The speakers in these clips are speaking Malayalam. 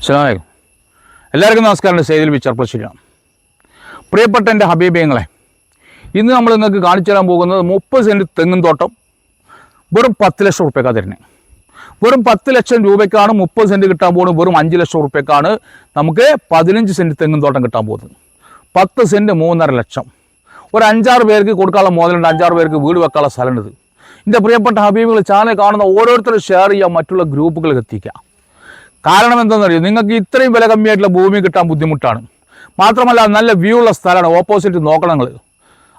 അസ്സലാമലൈക്കും. എല്ലാവർക്കും നമസ്കാരം സെയ്തിൽ വിച്ചർപ്പശ്ശേരിയാണ് പ്രിയപ്പെട്ട എന്റെ ഹബീബിയങ്ങളെ ഇന്ന് നമ്മൾ നിങ്ങൾക്ക് കാണിച്ചു തരാൻ പോകുന്നത് മുപ്പത് സെന്റ് തെങ്ങും തോട്ടം വെറും പത്ത് ലക്ഷം റുപ്യക്കാണ് തരുന്നത് വെറും പത്ത് ലക്ഷം രൂപയ്ക്കാണ് മുപ്പത് സെന്റ് കിട്ടാൻ പോകുന്നത്. വെറും അഞ്ച് ലക്ഷം റുപ്യക്കാണ് നമുക്ക് പതിനഞ്ച് സെന്റ് തെങ്ങും തോട്ടം കിട്ടാൻ പോകുന്നത്. പത്ത് സെന്റ് മൂന്നര ലക്ഷം. ഒരു അഞ്ചാറ് പേർക്ക് കൊടുക്കാനുള്ള മോതലുണ്ട്. അഞ്ചാറ് പേർക്ക് വീട് വെക്കാനുള്ള സ്ഥലമുണ്ട്. എന്റെ പ്രിയപ്പെട്ട ഹബീബുകൾ ചാനൽ കാണുന്ന ഓരോരുത്തരും ഷെയർ ചെയ്യുക മറ്റുള്ള ഗ്രൂപ്പുകളിൽ എത്തിക്കുക. കാരണം എന്താണെന്നറിയോ? നിങ്ങൾക്ക് ഇത്രയും വില കമ്മിയായിട്ടുള്ള ഭൂമി കിട്ടാൻ ബുദ്ധിമുട്ടാണ്. മാത്രമല്ല നല്ല വ്യൂ ഉള്ള സ്ഥലമാണ്. ഓപ്പോസിറ്റ് നോക്കണം നിങ്ങൾ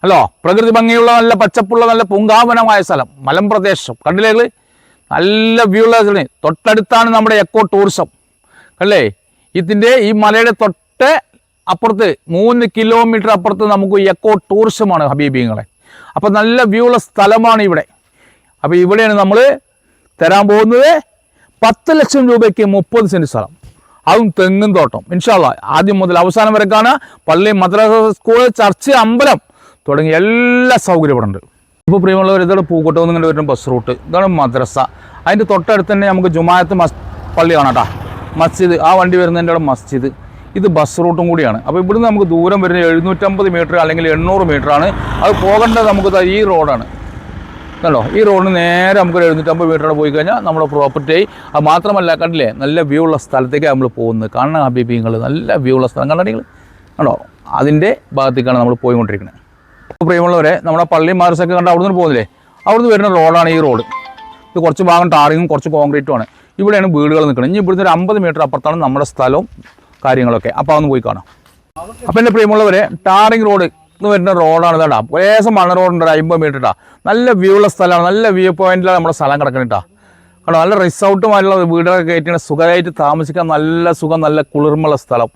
അല്ലോ? പ്രകൃതി ഭംഗിയുള്ള നല്ല പച്ചപ്പുള്ള നല്ല പുങ്കാവനമായ സ്ഥലം. മലമ്പ്രദേശം. കണ്ടില്ലേ നല്ല വ്യൂ ഉള്ള സ്ഥലം. തൊട്ടടുത്താണ് നമ്മുടെ എക്കോ ടൂറിസം അല്ലേ ഇതിന്റെ ഈ മലയുടെ തൊട്ട് അപ്പുറത്ത് മൂന്ന് കിലോമീറ്റർ അപ്പുറത്ത് നമുക്ക് എക്കോ ടൂറിസമാണ് ഹബീബിങ്ങളെ അപ്പോൾ നല്ല വ്യൂ ഉള്ള സ്ഥലമാണ് ഇവിടെ. അപ്പോൾ ഇവിടെയാണ് നമ്മൾ തരാൻ പോകുന്നത് പത്ത് ലക്ഷം രൂപയ്ക്ക് മുപ്പത് സെന്റ് സ്ഥലം. അതും തെങ്ങും തോട്ടം. ഇൻഷാല്ല ആദ്യം മുതൽ അവസാനം വരെ കാണാം പള്ളി മദ്രസ സ്കൂൾ ചർച്ച് അമ്പലം തുടങ്ങിയ എല്ലാ സൗകര്യം ഇവിടെ ഉണ്ട്. ഇപ്പോൾ പ്രിയമുള്ളവർ ഇതാണ് പൂക്കോട്ടം നിങ്ങളുടെ വരുന്ന ബസ് റൂട്ട് ഇതാണ് മദ്രസ. അതിന്റെ തൊട്ടടുത്ത് തന്നെ നമുക്ക് ജുമായത്ത് മസ് പള്ളി കാണാം കേട്ടോ മസ്ജിദ്. ആ വണ്ടി വരുന്നതിന്റെ അവിടെ മസ്ജിദ്. ഇത് ബസ് റൂട്ടും കൂടിയാണ്. അപ്പോൾ ഇവിടുന്ന് നമുക്ക് ദൂരം വരുന്ന എഴുന്നൂറ്റമ്പത് മീറ്റർ അല്ലെങ്കിൽ എണ്ണൂറ് ആണ്. അത് പോകേണ്ടത് നമുക്ക് ഈ റോഡാണ് കണ്ടോ? ഈ റോഡിന് നേരെ നമുക്ക് ഒരു എഴുന്നൂറ്റമ്പത് മീറ്റർ പോയി കഴിഞ്ഞാൽ നമ്മുടെ പ്രോപ്പർട്ടി ആയി അത് മാത്രമല്ല കണ്ടില്ലേ? നല്ല വ്യൂ ഉള്ള സ്ഥലത്തേക്ക് നമ്മൾ പോകുന്നത്. കാണണം ഹബീബിങ്ങൾ നല്ല വ്യൂ ഉള്ള സ്ഥലം. കണ്ടോ നിങ്ങൾ കണ്ടോ? അതിന്റെ ഭാഗത്തേക്കാണ് നമ്മൾ പോയിക്കൊണ്ടിരിക്കുന്നത് അപ്പോൾ പ്രിയമുള്ളവരെ നമ്മുടെ പള്ളി മാർസൊക്കെ കണ്ട് അവിടുന്ന് പോകുന്നില്ലേ? അവിടുന്ന് വരുന്ന റോഡാണ് ഈ റോഡ്. ഇത് കുറച്ച് ഭാഗം ടാറിങ്ങും കുറച്ച് കോൺക്രീറ്റും ആണ്. ഇവിടെയാണ് വീടുകൾ നിൽക്കുന്നത്. ഇനി ഇവിടുന്ന് ഒരു അമ്പത് മീറ്റർ അപ്പുറത്താണ് നമ്മുടെ സ്ഥലവും കാര്യങ്ങളൊക്കെ. അപ്പോൾ അതൊന്ന് പോയി കാണാം. അപ്പം എന്റെ പ്രിയമുള്ളവരെ ടാറിങ് റോഡ് എന്ന് വരുന്ന റോഡാണ് ഇതാ ഏകദേശം മണ്ണ റോഡുണ്ട് ഒരു അമ്പത് മീറ്റർ ഇട്ടാ നല്ല വ്യൂ ഉള്ള സ്ഥലമാണ്. നല്ല വ്യൂ പോയിന്റിലാണ് നമ്മുടെ സ്ഥലം കിടക്കണിട്ടാ കണ്ടോ? നല്ല റിസോർട്ടുമായിട്ടുള്ള വീടുകളൊക്കെ കയറ്റിയാണ് സുഖമായിട്ട് താമസിക്കാൻ നല്ല സുഖം നല്ല കുളിർമുള്ള സ്ഥലം.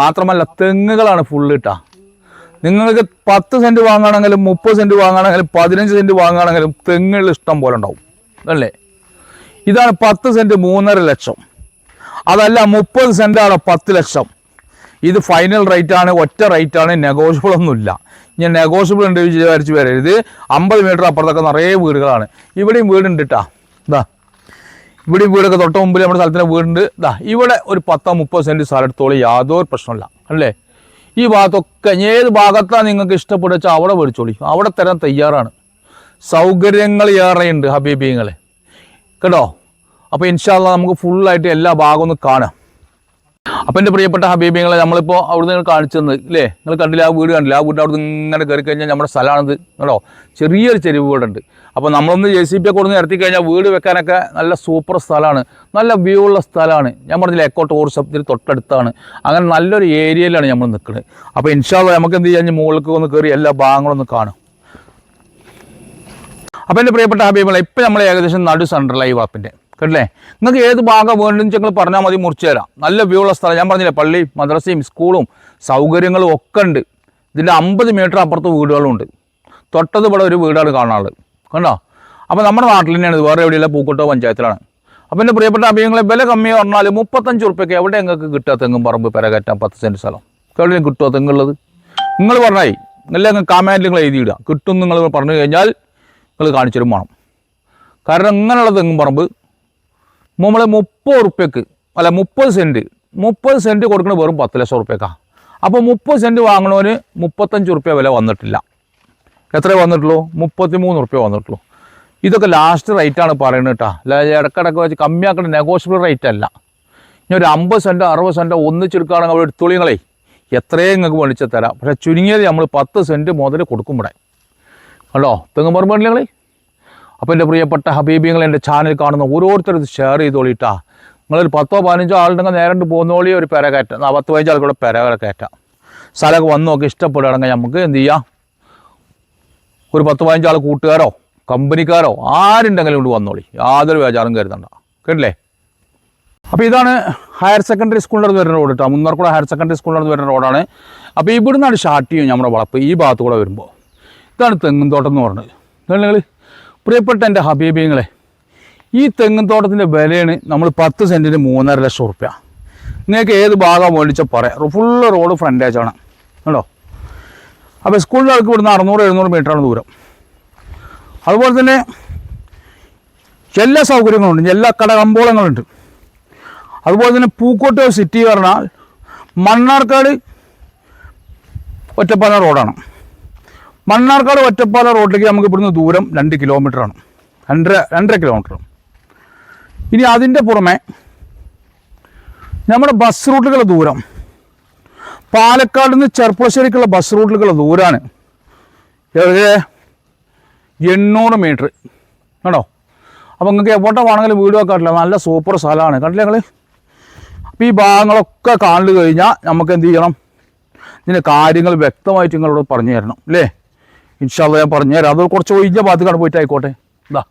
മാത്രമല്ല തെങ്ങുകളാണ് ഫുള്ള് ഇട്ടാ നിങ്ങൾക്ക് പത്ത് സെന്റ് വാങ്ങുകയാണെങ്കിലും മുപ്പത് സെന്റ് വാങ്ങുകയാണെങ്കിലും പതിനഞ്ച് സെന്റ് വാങ്ങുകയാണെങ്കിലും തെങ്ങുകൾ ഇഷ്ടം പോലെ ഉണ്ടാവും. അല്ലേ? ഇതാണ് പത്ത് സെന്റ് മൂന്നര ലക്ഷം. അതല്ല മുപ്പത് സെന്റാണ് പത്ത് ലക്ഷം. ഇത് ഫൈനൽ റേറ്റ് ആണ് ഒറ്റ റേറ്റ് ആണ് നെഗോഷ്യബിൾ ഒന്നുമില്ല. ഞാൻ നെഗോഷ്യബിൾ ഉണ്ട് വിചാരിച്ച് വരരുത്. അമ്പത് മീറ്റർ അപ്പുറത്തൊക്കെ നിറയെ വീടുകളാണ്. ഇവിടെയും വീടുണ്ട് കേട്ടാ ഇതാ ഇവിടെയും വീടൊക്കെ തൊട്ട് മുമ്പിൽ നമ്മുടെ സ്ഥലത്തിന് വീടുണ്ട്. ഇതാ ഇവിടെ ഒരു പത്തോ മുപ്പത് സെന്റ് സ്ഥലത്തോളം യാതൊരു പ്രശ്നമില്ല അല്ലേ? ഈ ഭാഗത്തൊക്കെ ഏത് ഭാഗത്താണ് നിങ്ങൾക്ക് ഇഷ്ടപ്പെടുക അവിടെ മേടിച്ചോളി. അവിടെ തരാൻ തയ്യാറാണ്. സൗകര്യങ്ങൾ ഏറെയുണ്ട് ഹബീബിങ്ങളെ. കേട്ടോ? അപ്പോൾ ഇൻഷാല്ല നമുക്ക് ഫുള്ളായിട്ട് എല്ലാ ഭാഗവും ഒന്ന് കാണാം. അപ്പം എന്റെ പ്രിയപ്പെട്ട ഹബീബിങ്ങളെ നമ്മളിപ്പോൾ അവിടുന്ന് നിങ്ങൾ കാണിച്ചു തന്നത് ഇല്ലേ? നിങ്ങൾ കണ്ടില്ല ആ വീട് കണ്ടില്ല? ആ വീട് അവിടുന്ന് ഇങ്ങനെ കയറി കഴിഞ്ഞാൽ നമ്മുടെ സ്ഥലമാണിത്. കേട്ടോ ചെറിയൊരു ചെരുവ് വീടുണ്ട് അപ്പോൾ നമ്മളൊന്ന് ജെ സി പി ഒക്കെ കൊടുത്ത് ഇറത്തി കഴിഞ്ഞാൽ വീട് വെക്കാനൊക്കെ നല്ല സൂപ്പർ സ്ഥലമാണ്. നല്ല വ്യൂ ഉള്ള സ്ഥലമാണ്. ഞാൻ പറഞ്ഞില്ല എക്കോ ടൂറിസം ഇതിന് തൊട്ടടുത്താണ്. അങ്ങനെ നല്ലൊരു ഏരിയയിലാണ് നമ്മൾ നിൽക്കുന്നത്. അപ്പോൾ ഇൻഷാല്ല നമുക്ക് എന്ത് ചെയ്യാൻ മുകളിലേക്ക് ഒന്ന് കയറി എല്ലാ ഭാഗങ്ങളും ഒന്ന് കാണും. അപ്പോൾ എന്റെ പ്രിയപ്പെട്ട ഹബീബുകളെ ഇപ്പം നമ്മൾ ഏകദേശം നടു സെൻട്രലായി വാപ്പിന്റെ കേട്ടില്ലേ നിങ്ങൾക്ക് ഏത് ഭാഗം വേണ്ടെന്ന് ഞങ്ങൾ പറഞ്ഞാൽ മതി മുറിച്ച് തരാം. നല്ല വ്യൂ ഉള്ള സ്ഥലം. ഞാൻ പറഞ്ഞില്ലേ പള്ളി മദ്രസയും സ്കൂളും സൗകര്യങ്ങളും ഒക്കെ ഉണ്ട്. ഇതിന്റെ അമ്പത് മീറ്റർ അപ്പുറത്ത് വീടുകളുണ്ട്. തൊട്ടത് ഇവിടെ ഒരു വീടാണ് കാണാനുള്ളത്. കണ്ടോ? അപ്പോൾ നമ്മുടെ നാട്ടിൽ തന്നെയാണ് ഇത്. വേറെ എവിടെയുള്ള പൂക്കോട്ടോ പഞ്ചായത്തിലാണ്. അപ്പോൾ എന്റെ പ്രിയപ്പെട്ട അഭിയങ്ങളെ വില കമ്മി പറഞ്ഞാൽ മുപ്പത്തഞ്ച് ഉറുപ്പ്യക്ക് എവിടെ നിങ്ങൾക്ക് കിട്ടുക തെങ്ങും പറമ്പ് പെരകറ്റാൻ പത്ത് സെന്റ് സ്ഥലം? എവിടെയും കിട്ടുമോ തെങ്ങുള്ളത്? നിങ്ങൾ പറഞ്ഞായി. അങ്ങ് കമാൻഡ് നിങ്ങൾ എഴുതിയിടുക. കിട്ടും നിങ്ങൾ പറഞ്ഞു കഴിഞ്ഞാൽ നിങ്ങൾ കാണിച്ചിരും വേണം കാരണം ഇങ്ങനെയുള്ള തെങ്ങും പറമ്പ് നമ്മൾ മുപ്പത് ഉറുപ്പ്യക്ക് അല്ല മുപ്പത് സെന്റ് മുപ്പത് സെന്റ് കൊടുക്കുന്നത് വെറും പത്ത് ലക്ഷം ഉറുപ്പ്യക്കാണ് അപ്പോൾ മുപ്പത് സെന്റ് വാങ്ങണവന് മുപ്പത്തഞ്ച് ഉറുപ്പ്യ വില വന്നിട്ടില്ല. എത്ര വന്നിട്ടുള്ളൂ? മുപ്പത്തി മൂന്ന് ഉറുപ്പ്യ വന്നിട്ടുള്ളൂ. ഇതൊക്കെ ലാസ്റ്റ് റേറ്റാണ് പറയുന്നത് കേട്ടോ. അല്ല ഇടക്കിടക്ക് വെച്ച് കമ്മിയാക്കേണ്ട നെഗോഷ്യബിൾ റേറ്റ് അല്ല. ഇനി ഒരു അമ്പത് സെന്റോ അറുപത് സെന്റോ ഒന്നിച്ചെടുക്കുകയാണെങ്കിൽ അവിടെ എടുത്തോളിങ്ങളെ. എത്രയും നിങ്ങൾക്ക് മേടിച്ച് തരാം. പക്ഷേ ചുരുങ്ങിയത് നമ്മൾ പത്ത് സെന്റ് മുതൽ കൊടുക്കും ഇവിടെ. കണ്ടോ? തെങ്ങ് പറമ്പില്ലേ അപ്പോൾ എന്റെ പ്രിയപ്പെട്ട ഹബീബിങ്ങൾ എന്റെ ചാനൽ കാണുന്ന ഓരോരുത്തരും ഷെയർ ചെയ്തോളിട്ടാ. നിങ്ങളൊരു പത്തോ പതിനഞ്ചോ ആളുണ്ടെങ്കിൽ നേരിട്ട് പോകുന്നോളി ഒരു പെര കയറ്റാം പത്ത് പതിനഞ്ച് ആൾക്കൂടെ പെര കയറ്റാം സ്ഥലമൊക്കെ വന്ന് നോക്കി ഇഷ്ടപ്പെടുകയാണെങ്കിൽ നമുക്ക് എന്ത് ചെയ്യാം? ഒരു പത്ത് പതിനഞ്ച് ആൾ കൂട്ടുകാരോ കമ്പനിക്കാരോ ആരുണ്ടെങ്കിലും കൊണ്ട് വന്നോളി. യാതൊരു വേചാറും കരുതണ്ട. കേട്ടില്ലേ? അപ്പോൾ ഇതാണ് ഹയർ സെക്കൻഡറി സ്കൂളിന്റെ വരുന്ന റോഡ് കേട്ടോ മുന്നർക്കുള ഹയർ സെക്കൻഡറി സ്കൂളിന്റെ വരുന്ന റോഡാണ് അപ്പോൾ ഇവിടുന്നാണ് സ്റ്റാർട്ട് ചെയ്യും നമ്മുടെ വളപ്പ്. ഈ ഭാഗത്തു കൂടെ വരുമ്പോൾ ഇതാണ് തെങ്ങും തോട്ടം എന്ന് പറഞ്ഞത്. നിങ്ങൾ പ്രിയപ്പെട്ട എന്റെ ഹബീബിങ്ങളെ ഈ തെങ്ങും തോട്ടത്തിന്റെ വിലയാണ് നമ്മൾ പത്ത് സെന്റിന് മൂന്നര ലക്ഷം റുപ്യ നിങ്ങൾക്ക് ഏത് ഭാഗം മേടിച്ചാൽ പറയാം. ഫുള്ള് റോഡ് ഫ്രണ്ടേജാണ് കേട്ടോ അപ്പോൾ സ്കൂളിന്റെ ആൾക്ക് ഇവിടുന്ന് അറുന്നൂറ് എഴുന്നൂറ് മീറ്ററാണ് ദൂരം. അതുപോലെ തന്നെ എല്ലാ സൗകര്യങ്ങളുണ്ട്. എല്ലാ കടകമ്പോളങ്ങളുണ്ട്. അതുപോലെ തന്നെ പൂക്കോട്ട് സിറ്റി പറഞ്ഞാൽ മണ്ണാർക്കാട് ഒറ്റപ്പാല റോഡാണ് മണ്ണാർക്കാട് ഒറ്റപ്പാല റോഡിലേക്ക് നമുക്ക് ഇവിടുന്ന് ദൂരം രണ്ട് കിലോമീറ്ററാണ് രണ്ടര രണ്ടര കിലോമീറ്റർ ഇനി അതിന്റെ പുറമെ നമ്മുടെ ബസ് റൂട്ടുകളുടെ ദൂരം. പാലക്കാട് നിന്ന് ചെറുപ്പശ്ശേരിക്കുള്ള ബസ് റൂട്ടുകളുടെ ദൂരമാണ് എണ്ണൂറ് മീറ്റർ കേട്ടോ അപ്പോൾ നിങ്ങൾക്ക് എവിടെ വേണമെങ്കിലും വീട് വെക്കാറില്ല നല്ല സൂപ്പർ സ്ഥലമാണ്. കണ്ടില്ല ഞങ്ങൾ അപ്പോൾ ഈ ഭാഗങ്ങളൊക്കെ കാണു കഴിഞ്ഞാൽ നമുക്ക് എന്ത് ചെയ്യണം? ഇതിന്റെ കാര്യങ്ങൾ വ്യക്തമായിട്ട് നിങ്ങളോട് പറഞ്ഞു തരണം. അല്ലേ? ഇൻഷാല്ല ഞാൻ പറഞ്ഞു തരാം. അത് കുറച്ച് ഒഴിഞ്ഞ ഭാഗത്തേക്കാണ് പോയിട്ട് ആയിക്കോട്ടെ ഇതാ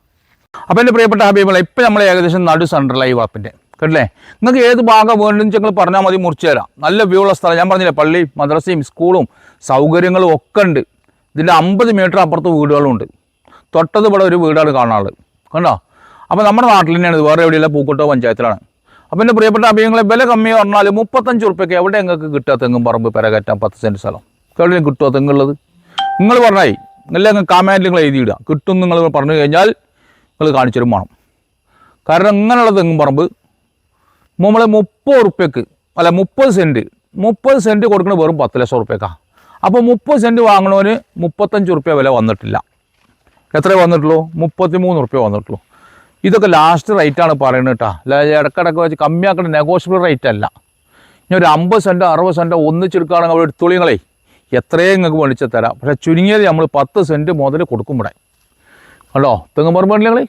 അപ്പോൾ എന്റെ പ്രിയപ്പെട്ട ഹബീബിളെ ഇപ്പം നമ്മൾ ഏകദേശം നടു സെൻട്രലായി വാപ്പിന്റെ കേട്ടില്ലേ? നിങ്ങൾക്ക് ഏത് ഭാഗം വേണമെന്ന് നിങ്ങൾ പറഞ്ഞാൽ മതി മുറിച്ച് തരാം. നല്ല വ്യൂ ഉള്ള സ്ഥലം. ഞാൻ പറഞ്ഞില്ലേ പള്ളി മദ്രസയും സ്കൂളും സൗകര്യങ്ങളും ഒക്കെ ഉണ്ട്. ഇതിന്റെ അമ്പത് മീറ്റർ അപ്പുറത്ത് വീടുകളുണ്ട്. തൊട്ടത് ഇവിടെ ഒരു വീടാണ് കാണാനുള്ളത്. കണ്ടോ? അപ്പോൾ നമ്മുടെ നാട്ടിൽ തന്നെയാണ് ഇത്. വേറെ എവിടെയുള്ള പൂക്കോട്ടോ പഞ്ചായത്തിലാണ്. അപ്പോൾ എന്റെ പ്രിയപ്പെട്ട അഭിയങ്ങളെ വില കമ്മി പറഞ്ഞാൽ മുപ്പത്തഞ്ച് ഉറുപ്പ്യക്ക് എവിടെ നിങ്ങൾക്ക് കിട്ടുക തെങ്ങും പറമ്പ് പെരകറ്റാൻ പത്ത് സെന്റ് സ്ഥലം? എവിടെയും കിട്ടുമോ തെങ്ങുള്ളത്? നിങ്ങൾ പറഞ്ഞായി. നല്ല അങ്ങ് കാമാൻഡിൽ നിങ്ങൾ എഴുതിയിടുക. കിട്ടും നിങ്ങൾ പറഞ്ഞു കഴിഞ്ഞാൽ നിങ്ങൾ കാണിച്ചു തരും വേണം കാരണം ഇങ്ങനെയുള്ള തെങ്ങും പറമ്പ്. നമ്മൾ മുപ്പത് ഉറുപ്പ്യക്ക് അല്ല മുപ്പത് സെന്റ് മുപ്പത് സെന്റ് കൊടുക്കുന്നത് വെറും പത്ത് ലക്ഷം ഉറുപ്പ്യക്കാണ് അപ്പോൾ മുപ്പത് സെന്റ് വാങ്ങണവന് മുപ്പത്തഞ്ച് ഉറുപ്പ്യ വില വന്നിട്ടില്ല. എത്ര വന്നിട്ടുള്ളൂ? മുപ്പത്തി മൂന്ന് ഉറുപ്പ്യ വന്നിട്ടുള്ളൂ. ഇതൊക്കെ ലാസ്റ്റ് റേറ്റാണ് പറയുന്നത് കേട്ടോ. അല്ല ഇടക്കിടക്ക് വെച്ച് കമ്മിയാക്കേണ്ട നെഗോഷ്യബിൾ റേറ്റ് അല്ല. ഇനി ഒരു അമ്പത് സെന്റോ അറുപത് സെന്റോ ഒന്നിച്ചെടുക്കുകയാണെങ്കിൽ അവിടെ എടുത്തോളിങ്ങളെ എത്രയും നിങ്ങൾക്ക് മേടിച്ച് തരാം. പക്ഷേ ചുരുങ്ങിയത് നമ്മൾ പത്ത് സെന്റ് മുതൽ കൊടുക്കുമ്പോടെ ഇവിടെ കണ്ടോ? തെങ്ങ് പറമ്പില്ലേ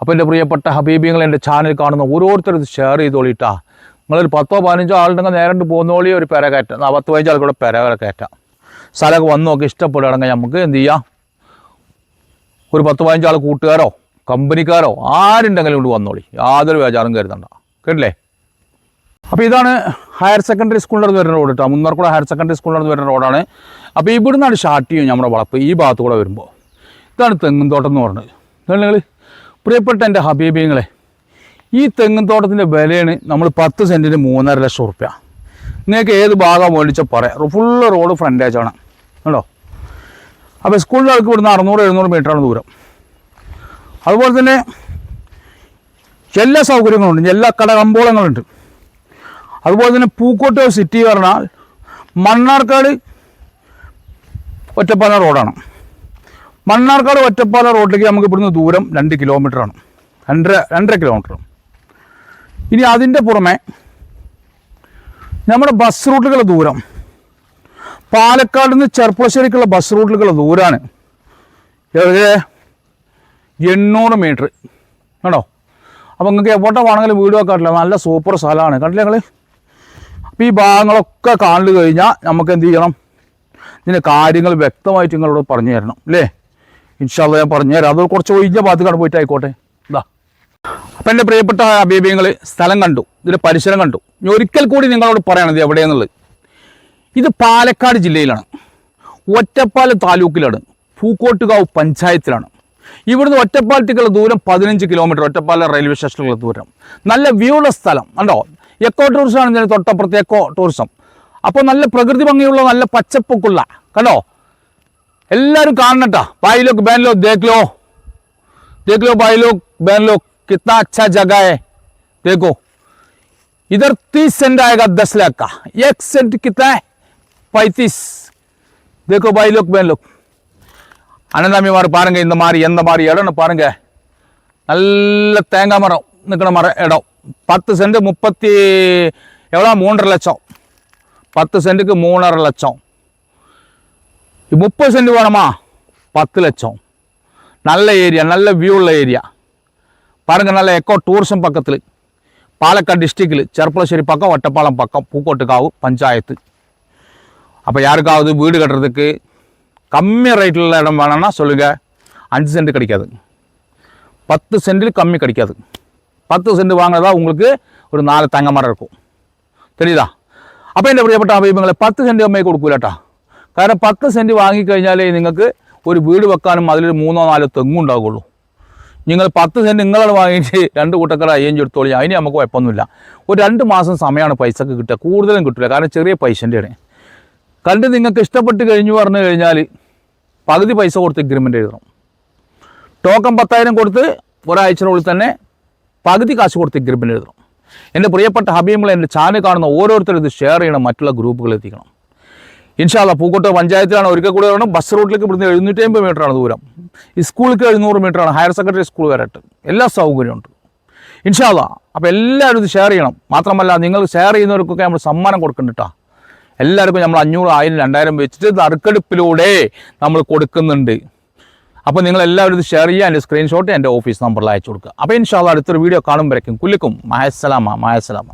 അപ്പോൾ എന്റെ പ്രിയപ്പെട്ട ഹബീബിങ്ങൾ എന്റെ ചാനൽ കാണുന്ന ഓരോരുത്തരും ഷെയർ ചെയ്തോളിട്ടാ. നിങ്ങളൊരു പത്തോ പതിനഞ്ചോ ആളുണ്ടെങ്കിൽ നേരിട്ട് പോകുന്നോളി ഒരു പെര കയറ്റാം. പത്ത് പതിനഞ്ച് ആൾക്കൂടെ പെര കയറ്റാം. സ്ഥലമൊക്കെ വന്ന് നോക്കി ഇഷ്ടപ്പെടുകയാണെങ്കിൽ നമുക്ക് എന്ത് ചെയ്യാം? ഒരു പത്ത് പതിനഞ്ച് ആൾ കൂട്ടുകാരോ കമ്പനിക്കാരോ ആരുണ്ടെങ്കിലും കൊണ്ട് വന്നോളി. യാതൊരു വേചാറും കരുതണ്ട. കേട്ടില്ലേ? അപ്പോൾ ഇതാണ് ഹയർ സെക്കൻഡറി സ്കൂളിന്റെ വരുന്ന റോഡ് കേട്ടോ മുന്നർക്കുള്ള ഹയർ സെക്കൻഡറി സ്കൂളിന്റെ വരുന്ന റോഡാണ് അപ്പോൾ ഇവിടുന്നാണ് സ്റ്റാർട്ട് ചെയ്യും നമ്മുടെ വളപ്പ് ഈ ഭാഗത്ത് കൂടെ വരുമ്പോൾ ഇതാണ് തെങ്ങും തോട്ടം എന്ന് പറഞ്ഞത്. നിങ്ങൾ പ്രിയപ്പെട്ട എന്റെ ഹബീബിങ്ങളെ ഈ തെങ്ങും തോട്ടത്തിന്റെ വിലയാണ് നമ്മൾ പത്ത് സെന്റിന് മൂന്നര ലക്ഷം റുപ്യ നിങ്ങൾക്ക് ഏത് ഭാഗം മേടിച്ചാൽ പറയാം. ഫുള്ള് റോഡ് ഫ്രണ്ടേജാണ് കേട്ടോ അപ്പോൾ സ്കൂളിൽ ആൾക്ക് ഇവിടുന്ന് അറുന്നൂറ് എഴുന്നൂറ് മീറ്ററാണ് ദൂരം. അതുപോലെ തന്നെ എല്ലാ സൗകര്യങ്ങളുണ്ട്. എല്ലാ കടകമ്പോളങ്ങളുണ്ട് അതുപോലെ തന്നെ പൂക്കോട്ട് സിറ്റി പറഞ്ഞാൽ മണ്ണാർക്കാട് ഒറ്റപ്പാല റോഡാണ്. മണ്ണാർക്കാട് ഒറ്റപ്പാല റോഡിലേക്ക് നമുക്ക് ഇവിടുന്ന് ദൂരം രണ്ട് കിലോമീറ്ററാണ് രണ്ടര രണ്ടര കിലോമീറ്റർ ഇനി അതിന്റെ പുറമെ നമ്മുടെ ബസ് റൂട്ടുകളുടെ ദൂരം. പാലക്കാട് നിന്ന് ചെർപ്പുളശ്ശേരിക്കുള്ള ബസ് റൂട്ടുകളുടെ ദൂരമാണ് ഏകദേശം എണ്ണൂറ് മീറ്റർ കേട്ടോ അപ്പോൾ നിങ്ങൾക്ക് എവിടെ വേണമെങ്കിലും വീട് വെക്കാറില്ല. നല്ല സൂപ്പർ സ്ഥലമാണ്. കണ്ടില്ല നിങ്ങൾ അപ്പോൾ ഈ ഭാഗങ്ങളൊക്കെ കാണു കഴിഞ്ഞാൽ നമുക്ക് എന്ത് ചെയ്യണം? ഇതിന്റെ കാര്യങ്ങൾ വ്യക്തമായിട്ട് നിങ്ങളോട് പറഞ്ഞു തരണം അല്ലേ? ഇൻഷാല്ല ഞാൻ പറഞ്ഞു തരാം. അത് കുറച്ച് ഒഴിഞ്ഞ ഭാഗത്തേക്കാണ് പോയിട്ട് ആയിക്കോട്ടെ ഇതാ അപ്പം എന്റെ പ്രിയപ്പെട്ട അബീബിയങ്ങൾ സ്ഥലം കണ്ടു ഇതിന്റെ പരിസരം കണ്ടു. ഇനി ഒരിക്കൽ കൂടി നിങ്ങളോട് പറയണത് എവിടെയെന്നുള്ളത്? ഇത് പാലക്കാട് ജില്ലയിലാണ്. ഒറ്റപ്പാലം താലൂക്കിലാണ്. പൂക്കോട്ടുകാവ് പഞ്ചായത്തിലാണ്. ഇവിടുന്ന് ഒറ്റപ്പാലത്തേക്കുള്ള ദൂരം പതിനഞ്ച് കിലോമീറ്റർ ഒറ്റപ്പാല റെയിൽവേ സ്റ്റേഷനിലുള്ള ദൂരം. നല്ല വ്യൂ ഉള്ള സ്ഥലം കണ്ടോ? എക്കോ ടൂറിസം ആണ് ഇതിന് തൊട്ടപ്പുറത്ത് എക്കോ ടൂറിസം അപ്പോൾ നല്ല പ്രകൃതി ഭംഗിയുള്ള നല്ല പച്ചപ്പൊക്കുള്ള കണ്ടോ? എല്ലാവരും കാണണട്ടാ. ബായിലോക്ക് ബാൻലോക്ക് ദേക്ലോ ദേക്ലോ ബായിലോക്ക് ബാൻലോക്ക് കിतना अच्छा जगह है देखो इधर तीस सेंट आएगा दस लाख का एक सेंट कितना है पैंतीस देखो भाई लोग बहन लोग അനന്താമിമാർ പാരുങ്ക ഇന്ന മാറി എന്ത മാറി ഇടന്ന് പാരുങ്ക നല്ല തേങ്ങാ മരം നിൽക്കണ മരം ഇടം. பத்து சென்ட் முப்பத்தி எவ்வளோ? மூன்றரை லட்சம். பத்து சென்ட்டுக்கு மூணரை லட்சம். முப்பது சென்ட் வேணுமா? பத்து லட்சம். நல்ல ஏரியா நல்ல வியூ உள்ள ஏரியா. பாருங்கள் நல்ல எக்கோ டூரிசம் பக்கத்தில். பாலக்காடு டிஸ்ட்ரிக்டில் செருப்பலശ്ശേരി பக்கம் வட்டப்பாலம் பக்கம் பூக்கோட்டுக்காவு பஞ்சாயத்து. அப்போ யாருக்காவது வீடு கட்டுறதுக்கு கம்மி ரேட்டில் உள்ள இடம் வேணும்னா சொல்லுங்கள் அஞ்சு சென்ட் கிடைக்காது. பத்து சென்டில் கம்மி கிடைக்காது. பத்து சென்ட் வாங்கினதா உங்களுக்கு ஒரு நாலு தங்க மரம் இருக்கும் தெரியுதா അപ്പോൾ എൻ്റെ പ്രിയപ്പെട്ട അഭിപ്രായങ്ങളെ പത്ത് സെൻറ്റ് അമ്മയെ കൊടുക്കൂലട്ടാ കാരണം പത്ത് സെൻറ്റ് വാങ്ങിക്കഴിഞ്ഞാലേ നിങ്ങൾക്ക് ഒരു വീട് വെക്കാനും അതിലൊരു മൂന്നോ നാലോ തെങ്ങുണ്ടാകുള്ളൂ നിങ്ങൾ പത്ത് സെൻറ്റ് നിങ്ങളാണ് വാങ്ങിയിട്ട് രണ്ട് കൂട്ടക്കട അയ്യഞ്ച് എടുത്തോളി അതിന് നമുക്ക് കുഴപ്പമൊന്നുമില്ല ഒരു രണ്ട് മാസം സമയമാണ് പൈസക്ക് കിട്ടുക കൂടുതലും കിട്ടില്ല കാരണം ചെറിയ പൈസൻ്റെയാണ് കണ്ട് നിങ്ങൾക്ക് ഇഷ്ടപ്പെട്ട് കഴിഞ്ഞു പറഞ്ഞു കഴിഞ്ഞാൽ പകുതി പൈസ കൊടുത്ത് എഗ്രിമെൻ്റ് എഴുതണം ടോക്കൺ പത്തായിരം കൊടുത്ത് ഒരാഴ്ചനുള്ളിൽ തന്നെ പകുതി കാശ് കൊടുത്ത് ഗ്രൂപ്പിന് എഴുതണം. എന്റെ പ്രിയപ്പെട്ട ഹബീമുകൾ എന്റെ ചാനൽ കാണുന്ന ഓരോരുത്തരും ഇത് ഷെയർ ചെയ്യണം മറ്റുള്ള ഗ്രൂപ്പുകളിൽ എത്തിക്കണം. ഇൻഷാല്ല പൂക്കോട്ട് പഞ്ചായത്തിലാണ് ഒരിക്കൽ കൂടെ പറയണം ബസ് റൂട്ടിലേക്ക് ഇവിടുന്ന് എഴുന്നൂറ്റി അമ്പത് മീറ്ററാണ് ദൂരം. സ്കൂളിലേക്ക് എഴുന്നൂറ് മീറ്ററാണ് ഹയർ സെക്കൻഡറി സ്കൂൾ വരെട്ട് എല്ലാ സൗകര്യമുണ്ട് ഇൻഷാല്ല അപ്പോൾ എല്ലാവരും ഇത് ഷെയർ ചെയ്യണം. മാത്രമല്ല നിങ്ങൾ ഷെയർ ചെയ്യുന്നവർക്കൊക്കെ നമ്മൾ സമ്മാനം കൊടുക്കുന്നുണ്ട് എല്ലാവർക്കും നമ്മൾ അഞ്ഞൂറ് ആയിരം രണ്ടായിരം വെച്ചിട്ട് നറുക്കെടുപ്പിലൂടെ നമ്മൾ കൊടുക്കുന്നുണ്ട്. അപ്പോൾ നിങ്ങൾ എല്ലാവരും ഇത് ഷെയർ ചെയ്യുക എന്റെ സ്ക്രീൻഷോട്ട് എന്റെ ഓഫീസ് നമ്പറിൽ അയച്ചു കൊടുക്കുക. അപ്പോൾ ഇൻഷാല്ല അടുത്തൊരു വീഡിയോ കാണുമ്പോഴേക്കും കുല്ലിക്കും മഹസ്സലാമ മഹസ്സലാമ